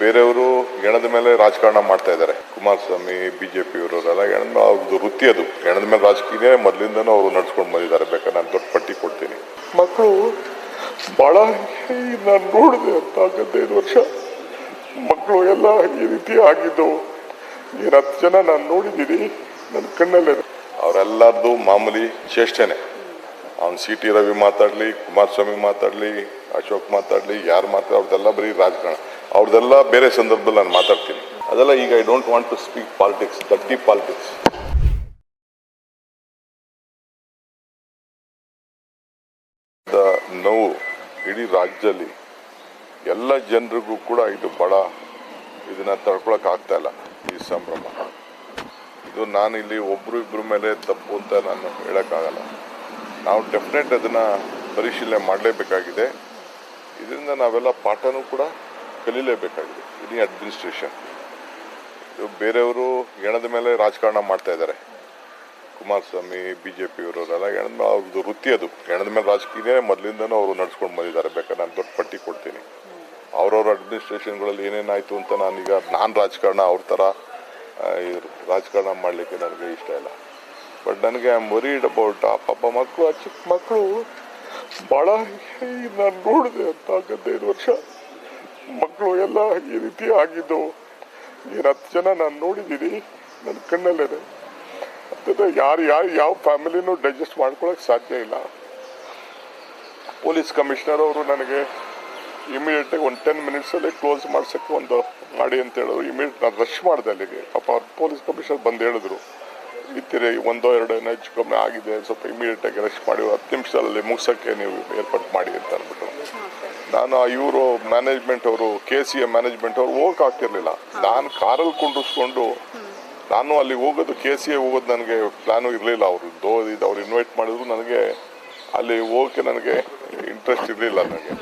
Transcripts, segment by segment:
ಬೇರೆಯವರು ಹೆಣದ ಮೇಲೆ ರಾಜಕಾರಣ ಮಾಡ್ತಾ ಇದ್ದಾರೆ. ಕುಮಾರಸ್ವಾಮಿ ಬಿಜೆಪಿ ಅವರೆಲ್ಲ ಹೆಣದ ಅವ್ರದ್ದು ವೃತ್ತಿ ಅದು. ಹೆಣದ ಮೇಲೆ ರಾಜಕೀಯ ಮೊದಲಿಂದನೂ ಅವರು ನಡ್ಸ್ಕೊಂಡು ಬಂದಿದ್ದಾರೆ. ಬೇಕಾದ್ರೆ ನಾನು ದೊಡ್ಡ ಪಟ್ಟಿ ಕೊಡ್ತೀನಿ. ಮಕ್ಕಳು ಬಹಳ ನಾನು ನೋಡಿದೆ ಅಂತ ಹದಿನೈದು ವರ್ಷ. ಮಕ್ಕಳು ಎಲ್ಲ ಈ ರೀತಿ ಆಗಿದ್ದವು ಏನು ಹತ್ತು ಜನ ನಾನು ನೋಡಿದ್ದೀನಿ. ನನ್ನ ಕಣ್ಣಲ್ಲೇ ಅವರೆಲ್ಲರದು ಮಾಮೂಲಿ ಚೇಷ್ಟೆನೆ ಅವ್ನು ಸಿ ಟಿ ರವಿ ಮಾತಾಡಲಿ ಕುಮಾರಸ್ವಾಮಿ ಮಾತಾಡಲಿ ಅಶೋಕ್ ಮಾತಾಡಲಿ ಯಾರು ಮಾತಾಡ ಅವ್ರದ್ದೆಲ್ಲ ಬರೀ ರಾಜಕಾರಣ. ಅವ್ರದ್ದೆಲ್ಲ ಬೇರೆ ಸಂದರ್ಭದಲ್ಲಿ ನಾನು ಮಾತಾಡ್ತೀನಿ. ಅದೆಲ್ಲ ಈಗ I don't want to speak politics ದಟ್ಟಿ politics ನೋವು ಇಡೀ ರಾಜ್ಯದಲ್ಲಿ ಎಲ್ಲ ಜನರಿಗೂ ಕೂಡ ಇದು ಬಹಳ ಇದನ್ನ ತಡ್ಕೊಳಕ್ ಆಗ್ತಾ ಇಲ್ಲ ಈ ಸಂಭ್ರಮ. ಇದು ನಾನು ಇಲ್ಲಿ ಒಬ್ರು ಮೇಲೆ ತಪ್ಪು ಅಂತ ನಾನು ಹೇಳೋಕ್ಕಾಗಲ್ಲ. ನಾವು ಡೆಫಿನೆಟ್ ಅದನ್ನು ಪರಿಶೀಲನೆ ಮಾಡಲೇಬೇಕಾಗಿದೆ. ಇದರಿಂದ ನಾವೆಲ್ಲ ಪಾಠನೂ ಕೂಡ ಕಲೀಲೇಬೇಕಾಗಿದೆ. ಇಡೀ ಅಡ್ಮಿನಿಸ್ಟ್ರೇಷನ್ ಬೇರೆಯವರು ಹೆಣದ ಮೇಲೆ ರಾಜಕಾರಣ ಮಾಡ್ತಾ ಇದ್ದಾರೆ. ಕುಮಾರಸ್ವಾಮಿ ಪಿ ಇವರೆಲ್ಲ ಹೆಣದ ಅವ್ರದ್ದು ವೃತ್ತಿ ಅದು. ಹೆಣದ ಮೇಲೆ ರಾಜಕೀಯ ಮೊದಲಿಂದನೂ ಅವರು ನಡ್ಸ್ಕೊಂಡು ಬಂದಿದ್ದಾರೆ. ಬೇಕಾದ್ರೆ ನಾನು ದೊಡ್ಡ ಪಟ್ಟಿ ಕೊಡ್ತೀನಿ. ಅವರವ್ರ ಅಡ್ಮಿನಿಸ್ಟ್ರೇಷನ್ಗಳಲ್ಲಿ ಏನೇನಾಯಿತು ಅಂತ ನಾನೀಗ, ನಾನು ರಾಜಕಾರಣ, ಅವ್ರ ಥರ ರಾಜಕಾರಣ ಮಾಡಲಿಕ್ಕೆ ನನಗೆ ಇಷ್ಟ ಇಲ್ಲ. ಬಟ್ ನನಗೆ ಐ ಆಮ್ ಅಬೌಟ್ ಆ, ಪಾಪ ಮಕ್ಕಳು, ಆ ಚಿಕ್ಕ ಮಕ್ಕಳು ಭಾಳ ನಾನು ನೋಡಿದೆ ಅಂತ ಹದಿನೈದು ವರ್ಷ. ಮಕ್ಕಳು ಎಲ್ಲ ಈ ರೀತಿ ಆಗಿದ್ದವು ಏನು ಹತ್ತು ಜನ ನಾನು ನೋಡಿದ್ದೀನಿ ನನ್ನ ಕಣ್ಣಲ್ಲೇ ಅಂತಂದ್ರೆ ಯಾರು ಯಾರು, ಯಾವ ಫ್ಯಾಮಿಲಿನೂ ಡೈಜೆಸ್ಟ್ ಮಾಡ್ಕೊಳ್ಳೋಕೆ ಸಾಧ್ಯ ಇಲ್ಲ. ಪೊಲೀಸ್ ಕಮಿಷನರ್ ಅವರು ನನಗೆ ಇಮಿಡಿಯೇಟಾಗಿ ಒಂದು ಟೆನ್ ಮಿನಿಟ್ಸಲ್ಲಿ ಕ್ಲೋಸ್ ಮಾಡ್ಸೋಕ್ಕೆ ಒಂದು ಮಾಡಿ ಅಂತ ಹೇಳಿದ್ರು ಇಮಿಡಿಯೇಟ್ ನಾನು ರಶ್ ಮಾಡಿದೆ ಅಲ್ಲಿಗೆ. ಪಾಪ ಅವ್ರು ಪೊಲೀಸ್ ಕಮಿಷನರ್ ಬಂದು ಹೇಳಿದ್ರು. ಇತ್ತಿರಿ ಒಂದೋ, ಎರಡೋ ಏನೋ ಹೆಚ್ಚು ಕಮ್ಮಿ ಆಗಿದೆ ಸ್ವಲ್ಪ ಇಮಿಡಿಯೇಟಾಗಿ ರೆಸ್ಟ್ ಮಾಡಿ ಹತ್ತು ನಿಮಿಷದಲ್ಲಿ ಮುಗಿಸೋಕ್ಕೆ ನೀವು ಏರ್ಪಾಟ್ ಮಾಡಿ ಅಂತ ಅಂದ್ಬಿಟ್ಟು. ನಾನು ಇವರು ಮ್ಯಾನೇಜ್ಮೆಂಟ್ ಅವರು ಕೆ ಸಿ ಎ ಮ್ಯಾನೇಜ್ಮೆಂಟ್ ಅವರು ಹೋಗಕ್ಕೆ ಆಗ್ತಿರ್ಲಿಲ್ಲ. ನಾನು ಕಾರಲ್ಲಿ ಕುಂಡಿಸ್ಕೊಂಡು ನಾನು ಅಲ್ಲಿ ಹೋಗೋದು ಕೆ ಸಿ ಎ ಹೋಗೋದು ನನಗೆ ಪ್ಲಾನು ಇರಲಿಲ್ಲ. ಅವರು ದೋ ಇದು ಅವ್ರು ಇನ್ವೈಟ್ ಮಾಡಿದ್ರು, ನನಗೆ ಅಲ್ಲಿ ಹೋಗೋಕ್ಕೆ ನನಗೆ ಇಂಟ್ರೆಸ್ಟ್ ಇರಲಿಲ್ಲ ನನಗೆ.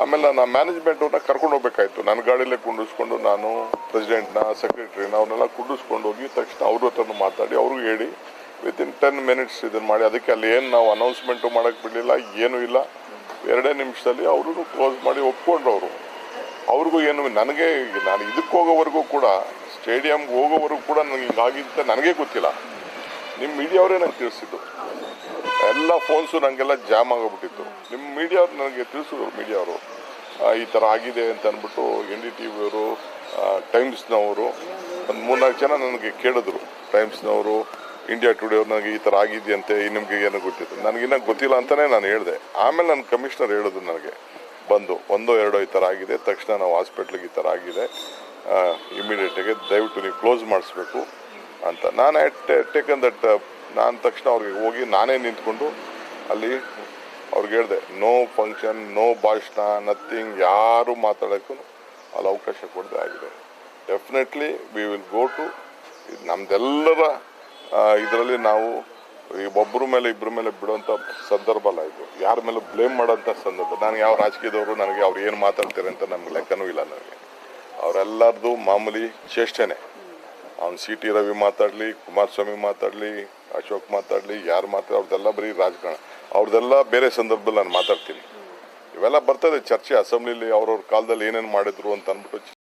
ಆಮೇಲೆ ನಾನು ಮ್ಯಾನೇಜ್ಮೆಂಟವ್ರನ್ನ ಕರ್ಕೊಂಡು ಹೋಗ್ಬೇಕಾಯ್ತು. ನನ್ನ ಗಾಡಿಯಲ್ಲೇ ಕುಂಡಿಸ್ಕೊಂಡು ನಾನು ಪ್ರೆಸಿಡೆಂಟ್ನ ಸೆಕ್ರೆಟ್ರಿನ ಅವ್ರನ್ನೆಲ್ಲ ಕುಂಡಿಸ್ಕೊಂಡು ಹೋಗಿ ತಕ್ಷಣ ಅವ್ರ ಹತ್ರನೂ ಮಾತಾಡಿ, ಅವ್ರಿಗೂ ಹೇಳಿ ವಿತಿನ್ ಟೆನ್ ಮಿನಿಟ್ಸ್ ಇದನ್ನು ಮಾಡಿ. ಅದಕ್ಕೆ ಅಲ್ಲಿ ಏನು ನಾವು ಅನೌನ್ಸ್ಮೆಂಟು ಮಾಡೋಕ್ಕೆ ಬಿಡಲಿಲ್ಲ, ಏನೂ ಇಲ್ಲ. ಎರಡೇ ನಿಮಿಷದಲ್ಲಿ ಅವರು ಕ್ಲೋಸ್ ಮಾಡಿ ಒಪ್ಕೊಂಡ್ರು ಅವರು ಅವ್ರಿಗೂ ಏನು ನನಗೆ ನಾನು ಇದಕ್ಕೆ ಹೋಗೋವರೆಗೂ ಕೂಡ ಸ್ಟೇಡಿಯಮ್ಗೆ ಹೋಗೋವರೆಗೂ ಕೂಡ ನನಗೆ ಹಿಂಗಾಗಿದ್ದ ನನಗೆ ಗೊತ್ತಿಲ್ಲ. ನಿಮ್ಮ ಮೀಡಿಯಾವ್ರೇ ನಂಗೆ ತಿಳಿಸಿದ್ದು? ಎಲ್ಲ ಫೋನ್ಸು ನನಗೆಲ್ಲ ಜಾಮ್ ಆಗೋಗ್ಬಿಟ್ಟಿತ್ತು. ನಿಮ್ಮ ಮೀಡಿಯಾವ್ರು ನನಗೆ ತಿಳಿಸಿದ್ರು ಮೀಡಿಯಾವರು ಈ ಥರ ಆಗಿದೆ ಅಂತ ಅಂದ್ಬಿಟ್ಟು ಎನ್ ಡಿ ಟಿ ವಿಯವರು ಟೈಮ್ಸ್ನವರು ಒಂದು ಮೂರ್ನಾಲ್ಕು ಜನ ನನಗೆ ಕೇಳಿದ್ರು. ಟೈಮ್ಸ್ನವರು ಇಂಡಿಯಾ ಟುಡೇ ಅವ್ರು ನನಗೆ ಈ ಥರ ಆಗಿದೆಯಂತೆ ನಿಮಗೆ ಏನೋ ಗೊತ್ತಿತ್ತು ನನಗಿನ್ನ ಗೊತ್ತಿಲ್ಲ ಅಂತಲೇ ನಾನು ಹೇಳಿದೆ. ಆಮೇಲೆ ನನ್ನ ಕಮಿಷನರ್ ಹೇಳಿದ್ರು ನನಗೆ, ಬಂದು, ಒಂದೋ ಎರಡೋ ಈ ಥರ ಆಗಿದೆ, ತಕ್ಷಣ ನಾವು ಹಾಸ್ಪಿಟ್ಲಿಗೆ ಈ ಥರ ಆಗಿದೆ. ಇಮಿಡಿಯೇಟಾಗಿ ದಯವಿಟ್ಟು ನೀವು ಕ್ಲೋಸ್ ಮಾಡಿಸ್ಬೇಕು ಅಂತ. ನಾನು ಟೇಕನ್ ದಟ್ ನಾನು ತಕ್ಷಣ ಅವ್ರಿಗೆ ಹೋಗಿ ನಾನೇ ನಿಂತ್ಕೊಂಡು ಅಲ್ಲಿ ಅವ್ರಿಗೆ ಹೇಳಿದೆ ನೋ ಫಂಕ್ಷನ್ ನೋ ಭಾಷಣ ನಥಿಂಗ್ ಯಾರು ಮಾತಾಡೋಕ್ಕೂ ಅಲ್ಲಿ ಅವಕಾಶ ಕೊಡದೆ ಆಗಿದೆ. Definitely we will go to ನಮ್ದೆಲ್ಲರ ಇದರಲ್ಲಿ ನಾವು ಈ ಒಬ್ಬರ ಮೇಲೆ ಇಬ್ಬರ ಮೇಲೆ ಬಿಡುವಂಥ ಸಂದರ್ಭ ಅಲ್ಲ ಇದು. ಯಾರ ಮೇಲೆ ಬ್ಲೇಮ್ ಮಾಡೋಂಥ ಸಂದರ್ಭ. ನನಗೆ ಯಾವ ರಾಜಕೀಯದವರು, ನನಗೆ ಅವ್ರು ಏನು ಮಾತಾಡ್ತಾರೆ ಅಂತ ನಮ್ಗೆ ಲೆಕ್ಕನೂ ಇಲ್ಲ ನನಗೆ. ಅವರೆಲ್ಲರದು ಮಾಮೂಲಿ ಚೇಷ್ಟೆನೆ. ಅವ್ನು ಸಿ ಟಿ ರವಿ ಮಾತಾಡಲಿ, ಕುಮಾರಸ್ವಾಮಿ ಮಾತಾಡಲಿ ಅಶೋಕ್ ಮಾತಾಡಲಿ, ಯಾರು ಮಾತಾಡ ಅವ್ರದ್ದೆಲ್ಲ ಬರೀ ರಾಜಕಾರಣ. ಅವ್ರದ್ದೆಲ್ಲ ಬೇರೆ ಸಂದರ್ಭದಲ್ಲಿ ನಾನು ಮಾತಾಡ್ತೀನಿ. ಇವೆಲ್ಲ ಬರ್ತದೆ ಚರ್ಚೆ, ಅಸೆಂಬ್ಲಿಲಿ ಅವ್ರವ್ರ ಕಾಲದಲ್ಲಿ ಏನೇನು ಮಾಡಿದ್ರು ಅಂತ ಅಂದ್ಬಿಟ್ಟು